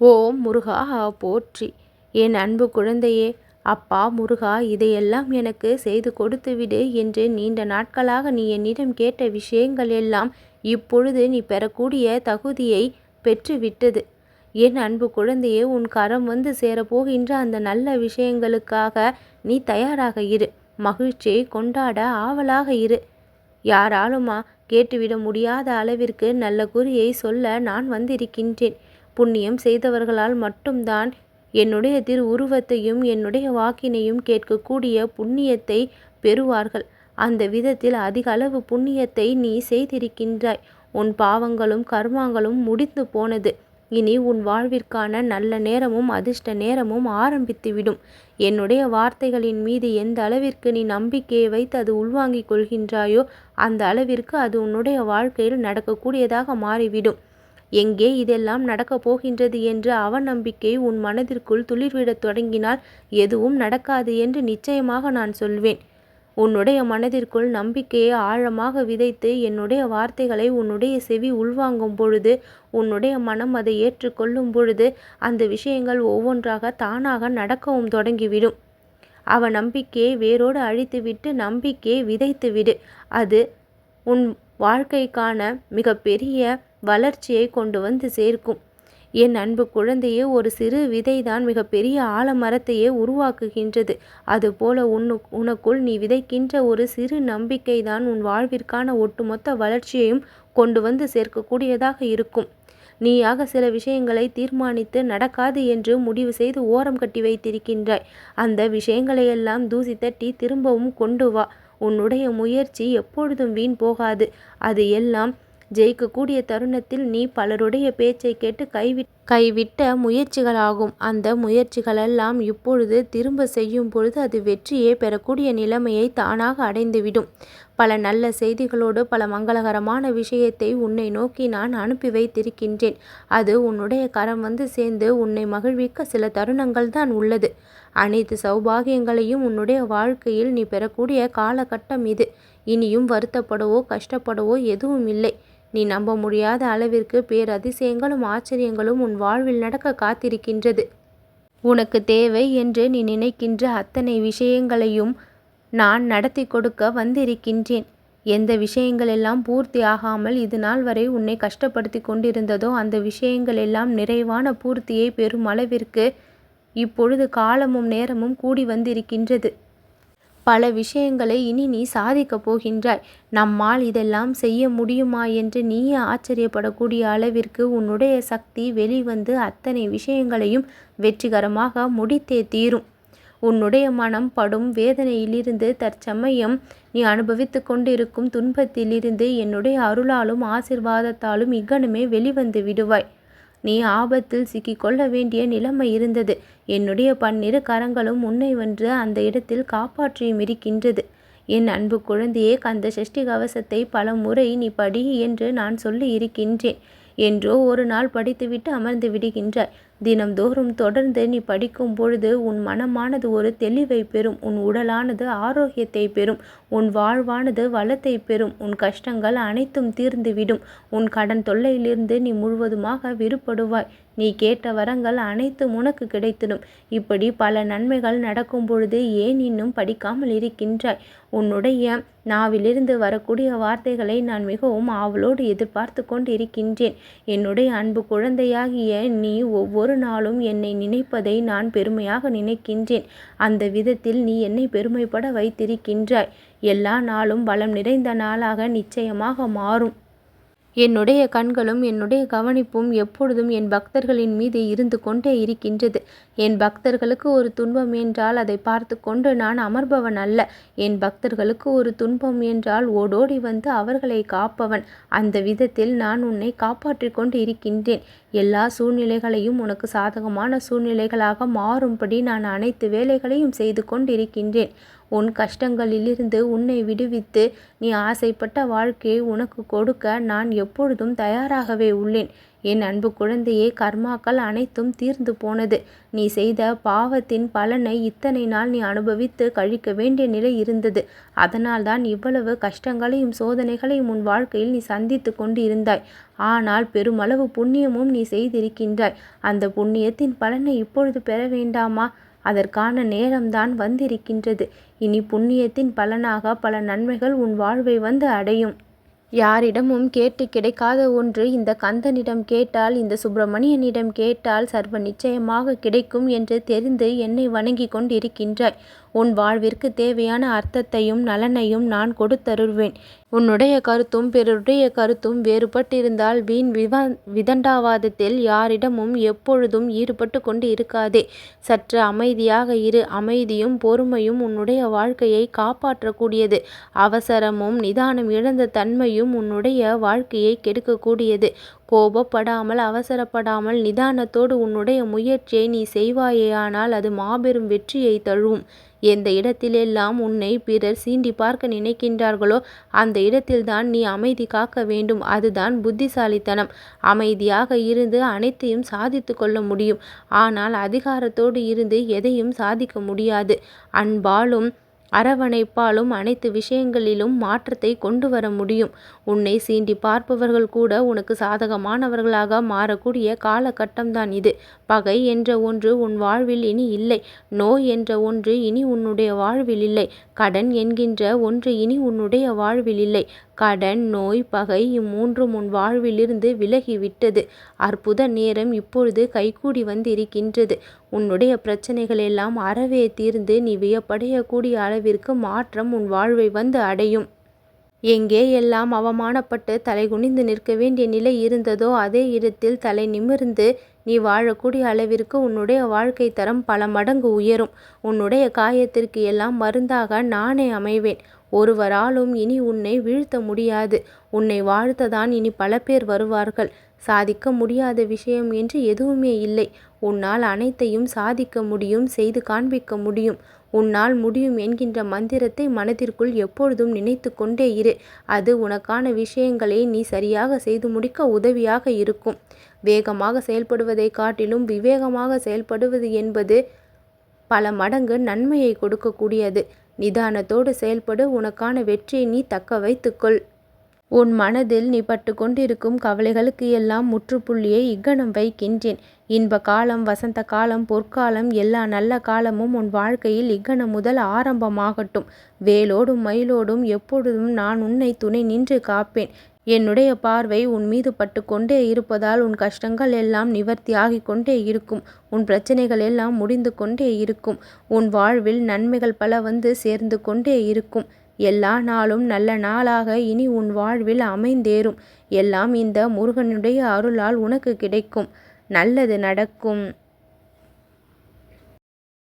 ஓம் முருகா போற்றி. என் அன்பு குழந்தையே அப்பா முருகா இதையெல்லாம் எனக்கு செய்து கொடுத்துவிடு என்று நீண்ட நாட்களாக நீ என்னிடம் கேட்ட விஷயங்கள் எல்லாம் இப்பொழுது நீ பெறக்கூடிய தகுதியை பெற்றுவிட்டது. என் அன்பு குழந்தையே உன் கரம் வந்து சேரப்போகின்ற அந்த நல்ல விஷயங்களுக்காக நீ தயாராக இரு. மகிழ்ச்சியை கொண்டாட ஆவலாக இரு. யாராலுமா கேட்டுவிட முடியாத அளவிற்கு நல்ல குறியை சொல்ல நான் வந்திருக்கின்றேன். புண்ணியம் செய்தவர்களால் மட்டும்தான் என்னுடைய திரு உருவத்தையும் என்னுடைய வாக்கினையும் கேட்கக்கூடிய புண்ணியத்தை பெறுவார்கள். அந்த விதத்தில் அதிக அளவு புண்ணியத்தை நீ செய்திருக்கின்றாய். உன் பாவங்களும் கர்மாங்களும் முடிந்து போனது. இனி உன் வாழ்விற்கான நல்ல நேரமும் அதிர்ஷ்ட நேரமும் ஆரம்பித்துவிடும். என்னுடைய வார்த்தைகளின் மீது எந்த அளவிற்கு நீ நம்பிக்கையை வைத்து அது உள்வாங்கிக் கொள்கின்றாயோ அந்த அளவிற்கு அது உன்னுடைய வாழ்க்கையில் நடக்கக்கூடியதாக மாறிவிடும். எங்கே இதெல்லாம் நடக்கப் போகின்றது என்று அவநம்பிக்கை உன் மனதிற்குள் துளிர்விடத் தொடங்கினால் எதுவும் நடக்காது என்று நிச்சயமாக நான் சொல்வேன். உன்னுடைய மனதிற்குள் நம்பிக்கையை ஆழமாக விதைத்து என்னுடைய வார்த்தைகளை உன்னுடைய செவி உள்வாங்கும் பொழுது உன்னுடைய மனம் அதை ஏற்றுக்கொள்ளும் பொழுது அந்த விஷயங்கள் ஒவ்வொன்றாக தானாக நடக்கவும் தொடங்கிவிடும். அவ நம்பிக்கையை வேரோடு அழித்துவிட்டு நம்பிக்கையை விதைத்துவிடு. அது உன் வாழ்க்கைக்கான மிகப்பெரிய வளர்ச்சியை கொண்டு வந்து சேர்க்கும். என் அன்பு குழந்தையே ஒரு சிறு விதைதான் மிகப்பெரிய ஆலமரத்தையே உருவாக்குகின்றது. அதுபோல உன்னு உனக்குள் நீ விதைக்கின்ற ஒரு சிறு நம்பிக்கை தான் உன் வாழ்விற்கான ஒட்டுமொத்த வளர்ச்சியையும் கொண்டு வந்து சேர்க்கக்கூடியதாக இருக்கும். நீயாக சில விஷயங்களை தீர்மானித்து நடக்காது என்று முடிவு செய்து ஓரம் கட்டி வைத்திருக்கின்றாய். அந்த விஷயங்களையெல்லாம் தூசி தட்டி திரும்பவும் கொண்டு வா. உன்னுடைய முயற்சி எப்பொழுதும் வீண் போகாது. அது எல்லாம் ஜெயிக்கக்கூடிய தருணத்தில் நீ பலருடைய பேச்சை கேட்டு கைவிட் கைவிட்ட முயற்சிகளாகும். அந்த முயற்சிகளெல்லாம் இப்பொழுது திரும்ப செய்யும் பொழுது அது வெற்றியே பெறக்கூடிய நிலைமையை தானாக அடைந்துவிடும். பல நல்ல செய்திகளோடு பல மங்களகரமான விஷயத்தை உன்னை நோக்கி நான் அனுப்பி வைத்திருக்கின்றேன். அது உன்னுடைய கரம் வந்து சேர்ந்து உன்னை மகிழ்விக்க சில தருணங்கள் தான் உள்ளது. அனைத்து சௌபாகியங்களையும் உன்னுடைய வாழ்க்கையில் நீ பெறக்கூடிய காலகட்டம் இது. இனியும் வருத்தப்படவோ கஷ்டப்படவோ எதுவும் இல்லை நீ நம்ப முடியாத அளவிற்கு பேரதிசயங்களும் ஆச்சரியங்களும் உன் வாழ்வில் நடக்க காத்திருக்கின்றது. உனக்கு தேவை என்று நீ நினைக்கின்ற அத்தனை விஷயங்களையும் நான் நடத்தி கொடுக்க வந்திருக்கின்றேன். எந்த விஷயங்களெல்லாம் பூர்த்தி ஆகாமல் இது நாள் வரை உன்னை கஷ்டப்படுத்தி கொண்டிருந்ததோ அந்த விஷயங்கள் எல்லாம் நிறைவான பூர்த்தியை பெறும் அளவிற்கு இப்பொழுது காலமும் நேரமும் கூடி வந்திருக்கின்றது. பல விஷயங்களை இனி நீ சாதிக்கப் போகின்றாய். நம்மால் இதெல்லாம் செய்ய முடியுமா என்று நீயே ஆச்சரியப்படக்கூடிய அளவிற்கு உன்னுடைய சக்தி வெளிவந்து அத்தனை விஷயங்களையும் வெற்றிகரமாக முடித்தே தீரும். உன்னுடைய மனம் படும் வேதனையிலிருந்து தற்சமயம் நீ அனுபவித்து கொண்டிருக்கும் துன்பத்திலிருந்து என்னுடைய அருளாலும் ஆசிர்வாதத்தாலும் இக்கணமே வெளிவந்து விடுவாய். நீ ஆபத்தில் சிக்கிக்கொள்ள வேண்டிய நிலைமை இருந்தது. என்னுடைய பன்னிரு கரங்களும் உன்னை வென்று அந்த இடத்தில் காப்பாற்றியும் இருக்கின்றது என் அன்பு குழந்தையே கந்த சஷ்டி கவசத்தை பல முறை நீ படி என்று நான் சொல்லி இருக்கின்றேன். என்றோ ஒரு நாள் படித்துவிட்டு அமர்ந்து விடுகின்றாய். தினம்தோறும் தொடர்ந்து நீ படிக்கும் பொழுது உன் மனமானது ஒரு தெளிவை பெறும் உன் உடலானது ஆரோக்கியத்தை பெறும் உன் வாழ்வானது வளத்தை பெறும் உன் கஷ்டங்கள் அனைத்தும் தீர்ந்துவிடும் உன் கடன் தொல்லையிலிருந்து நீ முழுவதுமாக விடுபடுவாய். நீ கேட்ட வரங்கள் அனைத்தும் உனக்கு கிடைத்திடும். இப்படி பல நன்மைகள் நடக்கும் பொழுது ஏன் இன்னும் படிக்காமல் இருக்கின்றாய்? உன்னுடைய நாவிலிருந்து வரக்கூடிய வார்த்தைகளை நான் மிகவும் ஆவலோடு எதிர்பார்த்து கொண்டு இருக்கின்றேன் என்னுடைய அன்பு குழந்தையாகிய நீ ஒவ்வொரு நாளும் என்னை நினைப்பதை நான் பெருமையாக நினைக்கின்றேன். அந்த விதத்தில் நீ என்னை பெருமைப்பட வைத்திருக்கின்றாய். எல்லா நாளும் பலம் நிறைந்த நாளாக நிச்சயமாக மாறும். என்னுடைய கண்களும் என்னுடைய கவனிப்பும் எப்பொழுதும் என் பக்தர்களின் மீது இருந்து கொண்டே இருக்கின்றது. என் பக்தர்களுக்கு ஒரு துன்பம் என்றால் அதை பார்த்து கொண்டு நான் அமர்பவன் அல்ல. என் பக்தர்களுக்கு ஒரு துன்பம் என்றால் ஓடோடி வந்து அவர்களை காப்பவன். அந்த விதத்தில் நான் உன்னை காப்பாற்றி கொண்டு இருக்கின்றேன். எல்லா சூழ்நிலைகளையும் உனக்கு சாதகமான சூழ்நிலைகளாக மாறும்படி நான் அனைத்து வேலைகளையும் செய்து கொண்டிருக்கின்றேன். உன் கஷ்டங்களிலிருந்து உன்னை விடுவித்து நீ ஆசைப்பட்ட வாழ்க்கையை உனக்கு கொடுக்க நான் எப்பொழுதும் தயாராகவே உள்ளேன். என் அன்பு குழந்தையே கர்மாக்கள் அனைத்தும் தீர்ந்து போனது. நீ செய்த பாவத்தின் பலனை இத்தனை நாள் நீ அனுபவித்து கழிக்க வேண்டிய நிலை இருந்தது. அதனால்தான் இவ்வளவு கஷ்டங்களையும் சோதனைகளையும் உன் வாழ்க்கையில் நீ சந்தித்து கொண்டு இருந்தாய் ஆனால் பெருமளவு புண்ணியமும் நீ செய்திருக்கின்றாய். அந்த புண்ணியத்தின் பலனை இப்பொழுது பெற வேண்டாமா? அதற்கான நேரம்தான் வந்திருக்கின்றது. இனி புண்ணியத்தின் பலனாக பல நன்மைகள் உன் வாழ்வை வந்து அடையும். யாரிடமும் கேட்டு கிடைக்காத ஒன்று இந்த கந்தனிடம் கேட்டால் இந்த சுப்பிரமணியனிடம் கேட்டால் சர்வ நிச்சயமாக கிடைக்கும் என்று தெரிந்து என்னை வணங்கி கொண்டிருக்கின்றாய். உன் வாழ்விற்கு தேவையான அர்த்தத்தையும் நலனையும் நான் கொடுத்தருள்வேன். உன்னுடைய கருத்தும் பிறருடைய கருத்தும் வேறுபட்டிருந்தால் வீண் விவா விதண்டாவாதத்தில் யாரிடமும் எப்பொழுதும் ஈடுபட்டு கொண்டு இருக்காதே சற்று அமைதியாக இரு. அமைதியும் பொறுமையும் உன்னுடைய வாழ்க்கையை காப்பாற்றக்கூடியது. அவசரமும் நிதானம் இழந்த தன்மையும் உன்னுடைய வாழ்க்கையை கெடுக்கக்கூடியது. கோபப்படாமல் அவசரப்படாமல் நிதானத்தோடு உன்னுடைய முயற்சியை நீ செய்வாயேயானால் அது மாபெரும் வெற்றியை தழுவும் எந்த இடத்திலெல்லாம் உன்னை பிறர் சீண்டி பார்க்க நினைக்கின்றார்களோ அந்த இடத்தில்தான் நீ அமைதி காக்க வேண்டும். அதுதான் புத்திசாலித்தனம். அமைதியாக இருந்து அனைத்தையும் சாதித்து கொள்ள முடியும். ஆனால் அதிகாரத்தோடு இருந்து எதையும் சாதிக்க முடியாது. அன்பாலும் அரவணைப்பாலும் அனைத்து விஷயங்களிலும் மாற்றத்தை கொண்டு வர முடியும். உன்னை சீண்டி பார்ப்பவர்கள் கூட உனக்கு சாதகமானவர்களாக மாறக்கூடிய காலகட்டம்தான் இது. பகை என்ற ஒன்று உன் வாழ்வில் இனி இல்லை நோய் என்ற ஒன்று இனி உன்னுடைய வாழ்வில் இல்லை கடன் என்கின்ற ஒன்று இனி உன்னுடைய வாழ்வில் இல்லை. கடன் நோய் பகை இம்மூன்றும் உன் வாழ்விலிருந்து விலகிவிட்டது. அற்புத நேரம் இப்பொழுது கைகூடி வந்திருக்கின்றது. உன்னுடைய பிரச்சனைகள் எல்லாம் அறவே தீர்ந்து நீ வியப்படையக்கூடிய அளவிற்கு மாற்றம் உன் வாழ்வை வந்து அடையும். எங்கே எல்லாம் அவமானப்பட்டு தலைகுனிந்து நிற்க வேண்டிய நிலை இருந்ததோ அதே இடத்தில் தலை நிமிர்ந்து நீ வாழக்கூடிய அளவிற்கு உன்னுடைய வாழ்க்கை தரம் பல மடங்கு உயரும். உன்னுடைய காயத்திற்கு எல்லாம் மருந்தாக நானே அமைவேன். ஒருவராலும் இனி உன்னை வீழ்த்த முடியாது. உன்னை வாழ்த்ததான் இனி பல பேர் வருவார்கள். சாதிக்க முடியாத விஷயம் என்று எதுவுமே இல்லை. உன்னால் அனைத்தையும் சாதிக்க முடியும் செய்து காண்பிக்க முடியும். உன்னால் முடியும் என்கின்ற மந்திரத்தை மனதிற்குள் எப்பொழுதும் நினைத்து கொண்டே இரு. அது உனக்கான விஷயங்களை நீ சரியாக செய்து முடிக்க உதவியாக இருக்கும். வேகமாக செயல்படுவதை காட்டிலும் விவேகமாக செயல்படுவது என்பது பல மடங்கு நன்மையை கொடுக்கக்கூடியது. நிதானத்தோடு செயல்படு உனக்கான வெற்றியை நீ தக்க வைத்துக்கொள். உன் மனதில் நீ பட்டு கொண்டிருக்கும் கவலைகளுக்கு எல்லாம் முற்றுப்புள்ளியை இக்கணம் வைக்கின்றேன். இன்ப காலம் வசந்த காலம் பொற்காலம் எல்லா நல்ல காலமும் உன் வாழ்க்கையில் இக்கணம் முதல் ஆரம்பமாகட்டும். வேலோடும் மயிலோடும் எப்பொழுதும் நான் உன்னை துணை நின்று காப்பேன். என்னுடைய பார்வை உன் மீது பட்டு கொண்டே இருப்பதால் உன் கஷ்டங்கள் எல்லாம் நிவர்த்தியாகி கொண்டே இருக்கும். உன் பிரச்சனைகள் எல்லாம் முடிந்து கொண்டே இருக்கும். உன் வாழ்வில் நன்மைகள் பல வந்து சேர்ந்து கொண்டே இருக்கும். எல்லா நாளும் நல்ல நாளாக இனி உன் வாழ்வில் அமைந்தேறும். எல்லாம் இந்த முருகனுடைய அருளால் உனக்கு கிடைக்கும். நல்லது நடக்கும்.